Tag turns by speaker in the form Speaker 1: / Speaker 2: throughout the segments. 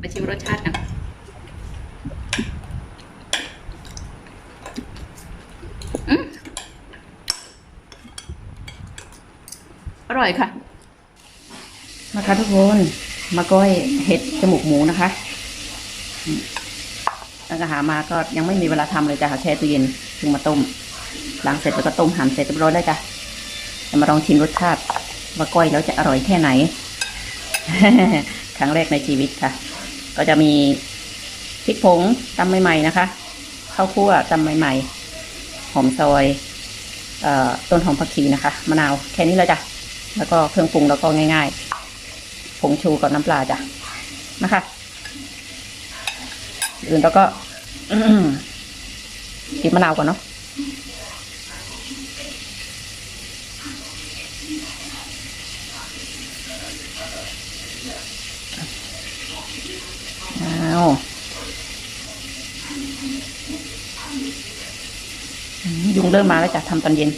Speaker 1: มาชิมรสชาติกันอืมอร่อยค่ะมาค่ะทุกคนมาก้อยเห็ดจมูกหมูนะคะอืมแล้วก็หามาก็ยังไม่มีเวลาทำเลยจ้ะค่ะแช่ตู้เย็นถึงมาต้มล้างเสร็จแล้วก็ต้มหั่นเสร็จเรียบร้อยแล้วจ้ะจะมาลองชิมรสชาติว่าก้อยแล้วจะอร่อยแค่ไหน ครั้งแรกในชีวิตค่ะ ก็จะมีพริกผงตำใหม่ ๆ นะคะข้าวคั่วตำใหม่ ๆ หอมซอยเอ่อต้นหอมผักชีนะคะมะนาวแค่นี้แล้วจ้ะแล้วก็เครื่องปรุงแล้วก็ง่าย ๆ ผงชูกับน้ำปลาจ้ะนะคะอื่นแล้วก็กินมะนาวก่อนเนาะาวยุงเริ่มมาแล้วจ้ะทำตอนเย็น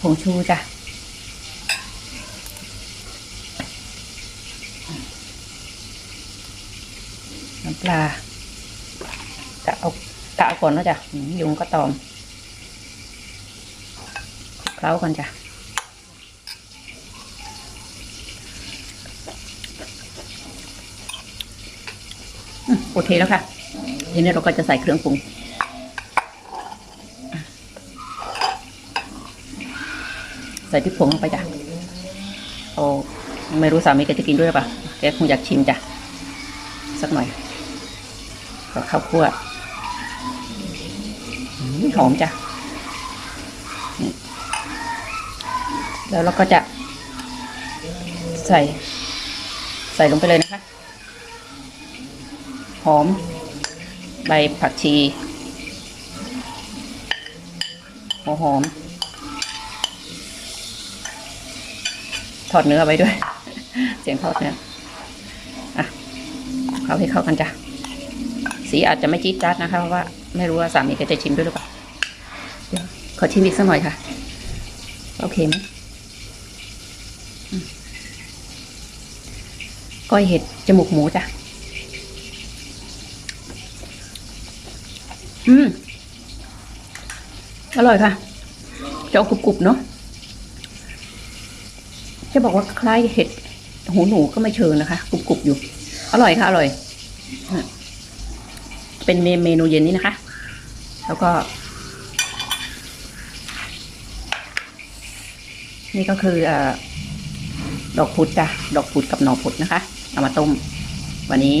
Speaker 1: ผงชูจ้ะน้ำปลากะเอากะก่อนนะจ้ะยุงก็ตอม ล้ากันจ้ะอืมโอเคแล้วค่ะทีนี้เราก็จะใส่เครื่องปรุงใส่พริกผงลงไปจ้ะโอ้ไม่รู้สามีแกจะกินด้วยหรือเปล่าแกคงอยากชิมจ้ะสักหน่อยก็ข้าวคั่วหอมจ้ะ แล้วเราก็จะใส่ใส่ลงไปเลยนะคะ หอม ใบผักชีหัวหอม ทอดเนื้อไว้ด้วย เสียงทอดเนื้ออะเขาให้เข้ากันจ้ะ สีอาจจะไม่จี๊ดจ๊าดนะคะ เพราะว่าไม่รู้ว่าสามีแกจะชิมด้วยหรือเปล่า เดี๋ยวขอชิมอีกสักหน่อยค่ะ โอเคไหม อยเห็ดจมูกหมูจ้ะ อืม อร่อยค่ะ จะเอากรุบๆเนาะ จะบอกว่าคล้ายเห็ดหูหนูก็ไม่เชิงนะคะ กรุบๆอยู่ อร่อยค่ะ อร่อย เป็นเมนูเย็นนี้นะคะ แล้วก็ นี่ก็คืออดอกพุธจ้ะ ดอกพุธกับหน่อพุธนะคะ เอามาต้ม วันนี้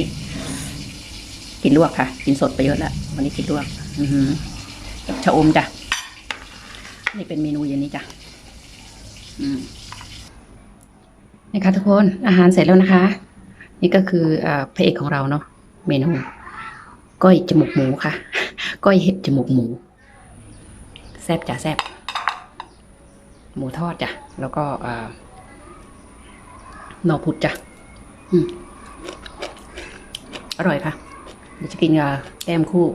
Speaker 1: กินลวกค่ะ กินสดไปเยอะแล้ววันนี้กินลวก อือหือชะอมจ้ะนี่เป็นเมนูเย็นนี้จ้ะนี่ค่ะทุกคนอาหารเสร็จแล้วนะคะ นี่ก็คืออพระเอกของเราเนาะเมนู ก้อยจมูกหมูค่ะ ก้อยเห็ดจมูกหมูแซ่บจ้ะแซ่บหมูทอดจ้ะแล้วก็หน่อพุดจ้ะ อร่อยค่ะเดี๋ยวจะกินกับแก้มคู่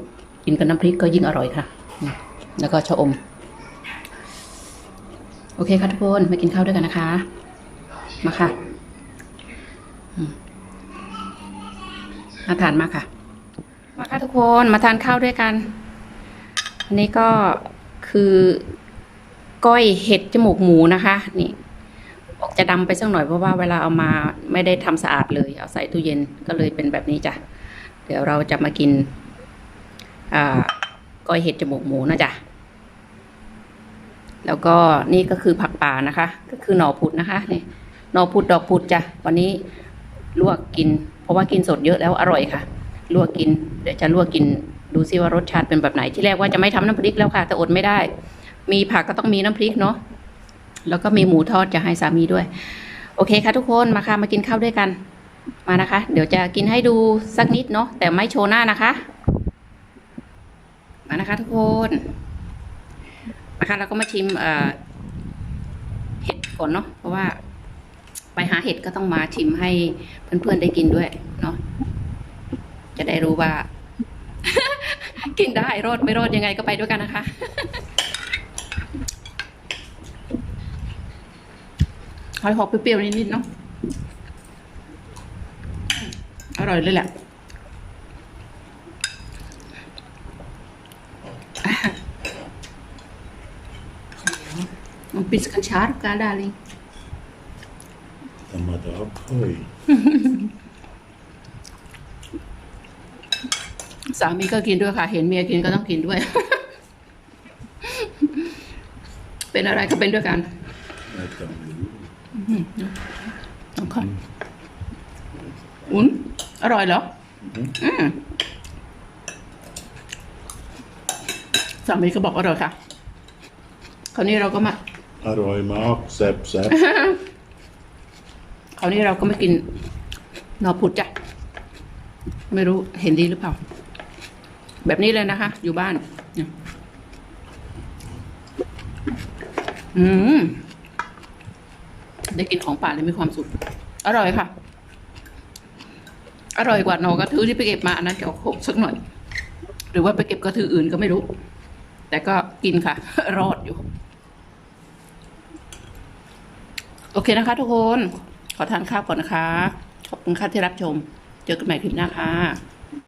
Speaker 1: กินกับน้ำพริกก็ยิ่งอร่อยค่ะ แล้วก็ชะอม โอเคค่ะทุกคนมากินข้าวด้วยกันนะคะ มาค่ะมาทานมาค่ะ มาค่ะทุกคนมาทานข้าวด้วยกันอันนี้ก็คือก้อยเห็ดจมูกหมูนะคะ นี่ จะดำไปสักหน่อยเพราะว่าเวลาเอามาไม่ได้ทำสะอาดเลย เอาใส่ตู้เย็นก็เลยเป็นแบบนี้จ้ะ เดี๋ยวเราจะมากินอ่าก้อยเห็ดจมูกหมูนะจ๊ะ แล้วก็นี่ก็คือผักป่านะคะ ก็คือหน่อพุดนะคะนี่หน่อพุดดอกพุดจ้ะ วันนี้ลวกกิน เพราะว่ากินสดเยอะแล้วอร่อยค่ะ ลวกกิน เดี๋ยวจะลวกกินดูซิว่ารสชาติเป็นแบบไหนที่แรกว่าจะไม่ทำน้ำพริกแล้วค่ะ แต่อดไม่ได้ มีผักก็ต้องมีน้ำพริกเนาะ แล้วก็มีหมูทอดจะให้สามีด้วย โอเคค่ะทุกคนมาค่ะมากินข้าวด้วยกันมานะคะ เดี๋ยวจะกินให้ดูสักนิดเนาะแต่ไม่โชว์หน้านะคะ มานะคะทุกคนนะคะเราก็มาชิมเอ่อเห็ดก่อนเนาะเพราะว่าไปหาเห็ดก็ต้องมาชิมให้เพื่อนๆได้กินด้วยเนาะจะได้รู้ว่า กินได้รอดไม่รอดยังไงก็ไปด้วยกันนะคะ หอยหอกเปรี้ยวๆนิดๆเนาะอร่อยเลยแหละ Een beetje kan charka, darling.
Speaker 2: Dan moet je opgooien.
Speaker 1: สามีก็กินด้วยค่ะ เห็นเมียกินก็ต้องกินด้วย เป็นอะไรก็เป็นด้วยกัน
Speaker 2: Met dan de
Speaker 1: โอเคอุ่นอร่อยเหรอ อืมสามีก็บอกอร่อยค่ะ คราวนี้เราก็มา
Speaker 2: Arroy maak, zep, zep.
Speaker 1: คราวนี้เราก็มากินหนอผุดจ้ะ ไม่รู้เห็นดีหรือเปล่า แบบนี้เลยนะคะ อยู่บ้านเนี่ยอืม ได้กินของป่าเลยมีความสุข อร่อยค่ะ อร่อยกว่าหนอกระทือที่ไปเก็บมาอันนั้นจะออกขมสักหน่อย หรือว่าไปเก็บกระทืออื่นก็ไม่รู้ แต่ก็กินค่ะ รอดอยู่ โอเคนะคะ ทุกคน ขอทานข้าวก่อนนะคะ ขอบคุณค่ะที่รับชม เจอกันใหม่คลิปหน้าค่ะ